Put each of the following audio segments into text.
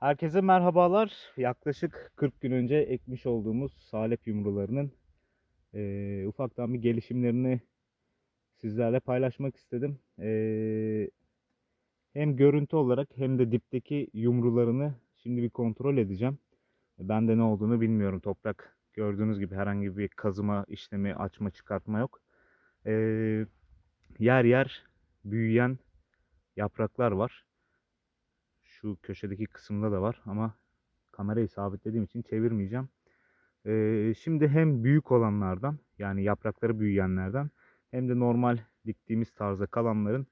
Herkese merhabalar. Yaklaşık 40 gün önce ekmiş olduğumuz salep yumrularının eee, ufaktan bir gelişimlerini sizlerle paylaşmak istedim. Eee, hem görüntü olarak hem de dipteki yumrularını şimdi bir kontrol edeceğim. Ben de ne olduğunu bilmiyorum. Toprak gördüğünüz gibi herhangi bir kazıma işlemi, açma, çıkartma yok. Eee, yer yer büyüyen yapraklar var. Şu köşedeki kısımda da var ama kamerayı sabitlediğim için çevirmeyeceğim. Ee, şimdi hem büyük olanlardan yani yaprakları büyüyenlerden hem de normal diktiğimiz tarzda kalanların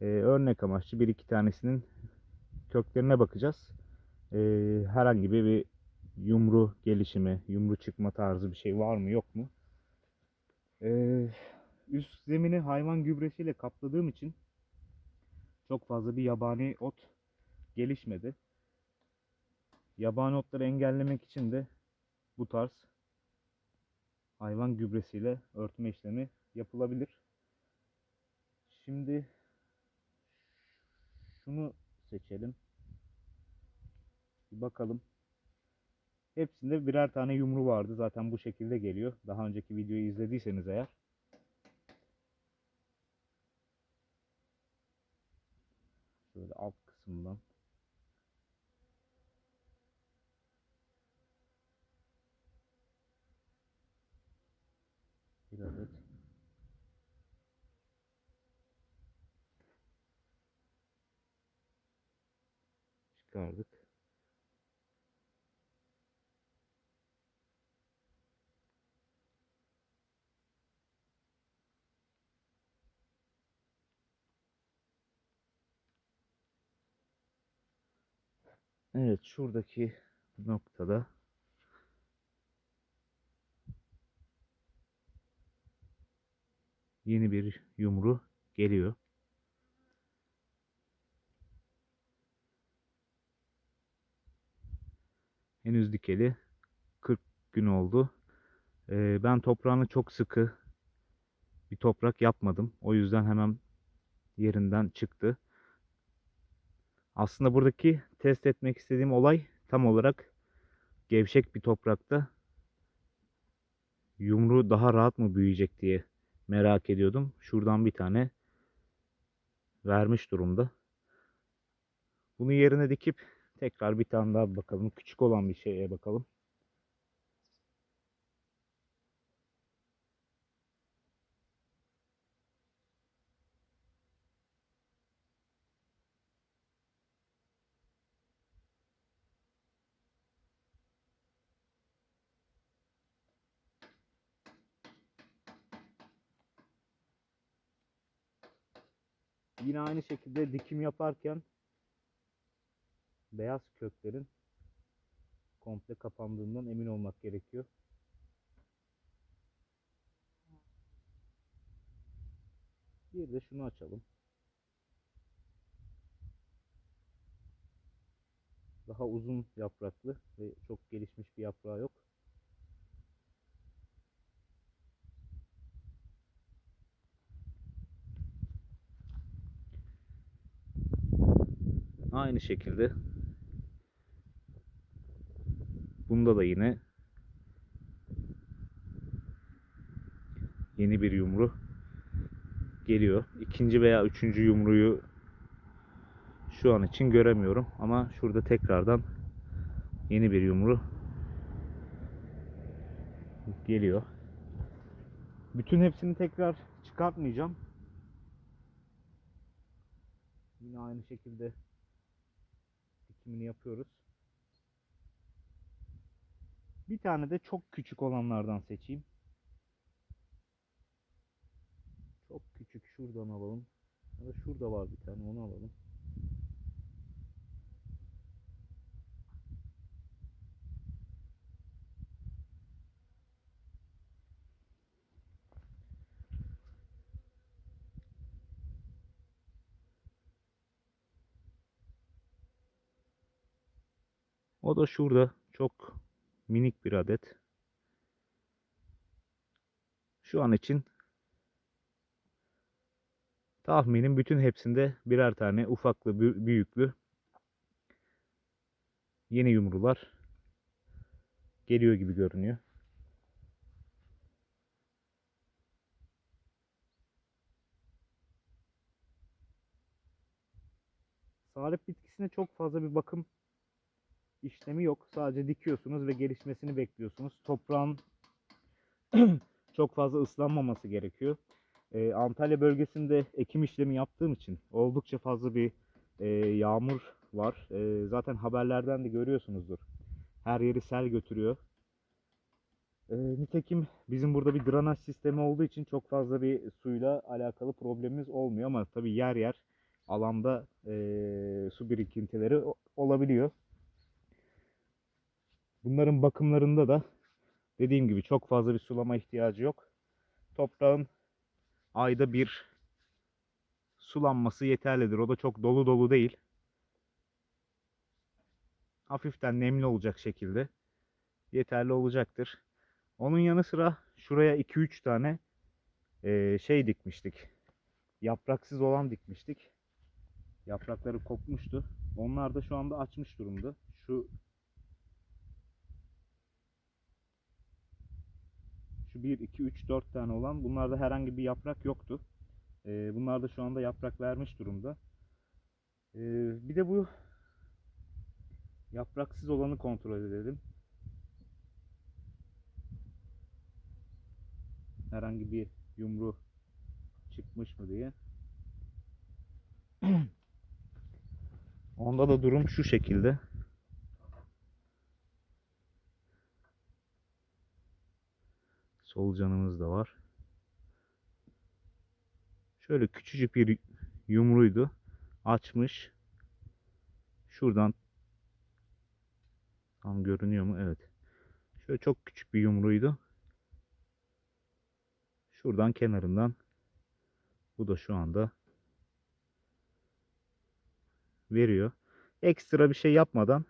e, örnek amaçlı bir iki tanesinin köklerine bakacağız. Ee, herhangi bir, bir yumru gelişimi, yumru çıkma tarzı bir şey var mı yok mu? Ee, üst zemini hayvan gübresiyle kapladığım için çok fazla bir yabani ot gelişmedi. Yabani otları engellemek için de bu tarz hayvan gübresiyle örtme işlemi yapılabilir. Şimdi şunu seçelim. Bir bakalım. Hepsinde birer tane yumru vardı. Zaten bu şekilde geliyor. Daha önceki videoyu izlediyseniz eğer. Şöyle alt kısımdan bir adet çıkardık. Evet şuradaki noktada yeni bir yumru geliyor. Henüz dikeli 40 gün oldu. Ee, ben toprağını çok sıkı bir toprak yapmadım. O yüzden hemen yerinden çıktı. Aslında buradaki test etmek istediğim olay tam olarak gevşek bir toprakta yumru daha rahat mı büyüyecek diye merak ediyordum. Şuradan bir tane vermiş durumda. Bunu yerine dikip tekrar bir tane daha bakalım. Küçük olan bir şeye bakalım. Yine aynı şekilde dikim yaparken beyaz köklerin komple kapandığından emin olmak gerekiyor. Bir de şunu açalım. Daha uzun yapraklı ve çok gelişmiş bir yaprağı yok. Aynı şekilde bunda da yine yeni bir yumru geliyor. İkinci veya üçüncü yumruyu şu an için göremiyorum ama şurada tekrardan yeni bir yumru geliyor. Bütün hepsini tekrar çıkartmayacağım. Yine aynı şekilde dikimini yapıyoruz. Bir tane de çok küçük olanlardan seçeyim. Çok küçük şuradan alalım. Ya da şurada var bir tane onu alalım. O da şurada çok minik bir adet. Şu an için tahminim bütün hepsinde birer tane ufaklı, bü- büyüklü yeni yumrular geliyor gibi görünüyor. Salep bitkisine çok fazla bir bakım işlemi yok. Sadece dikiyorsunuz ve gelişmesini bekliyorsunuz. Toprağın çok fazla ıslanmaması gerekiyor. Ee, Antalya bölgesinde ekim işlemi yaptığım için oldukça fazla bir e, yağmur var. E, zaten haberlerden de görüyorsunuzdur. Her yeri sel götürüyor. E, nitekim bizim burada bir drenaj sistemi olduğu için çok fazla bir suyla alakalı problemimiz olmuyor ama tabii yer yer alanda e, su birikintileri olabiliyor. Bunların bakımlarında da dediğim gibi çok fazla bir sulama ihtiyacı yok. Toprağın ayda bir sulanması yeterlidir. O da çok dolu dolu değil. Hafiften nemli olacak şekilde yeterli olacaktır. Onun yanı sıra şuraya 2-3 tane eee, şey dikmiştik. Yapraksız olan dikmiştik. Yaprakları kopmuştu. Onlar da şu anda açmış durumda. Şu şu 1 2 3 4 tane olan bunlarda herhangi bir yaprak yoktu. Eee bunlar da şu anda yaprak vermiş durumda. Eee, bir de bu yapraksız olanı kontrol edelim. Herhangi bir yumru çıkmış mı diye. Onda da durum şu şekilde. Solucanımız da var. Şöyle küçücük bir yumruydu. Açmış. Şuradan tam görünüyor mu? Evet. Şöyle çok küçük bir yumruydu. Şuradan kenarından bu da şu anda veriyor. Ekstra bir şey yapmadan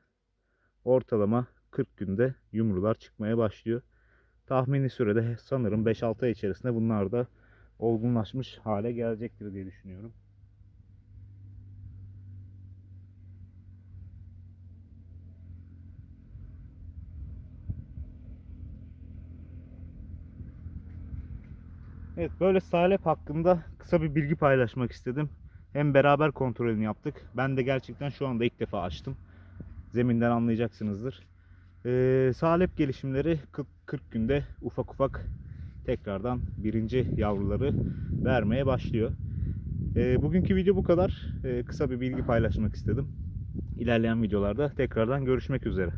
ortalama 40 günde yumrular çıkmaya başlıyor. Tahmini sürede sanırım 5-6 ay içerisinde bunlar da olgunlaşmış hale gelecektir diye düşünüyorum. Evet böyle salep hakkında kısa bir bilgi paylaşmak istedim. Hem beraber kontrolünü yaptık. Ben de gerçekten şu anda ilk defa açtım. Zeminden anlayacaksınızdır. Ee, salep gelişimleri 40, 40 günde ufak ufak tekrardan birinci yavruları vermeye başlıyor. Ee, bugünkü video bu kadar. Ee, kısa bir bilgi paylaşmak istedim. İlerleyen videolarda tekrardan görüşmek üzere.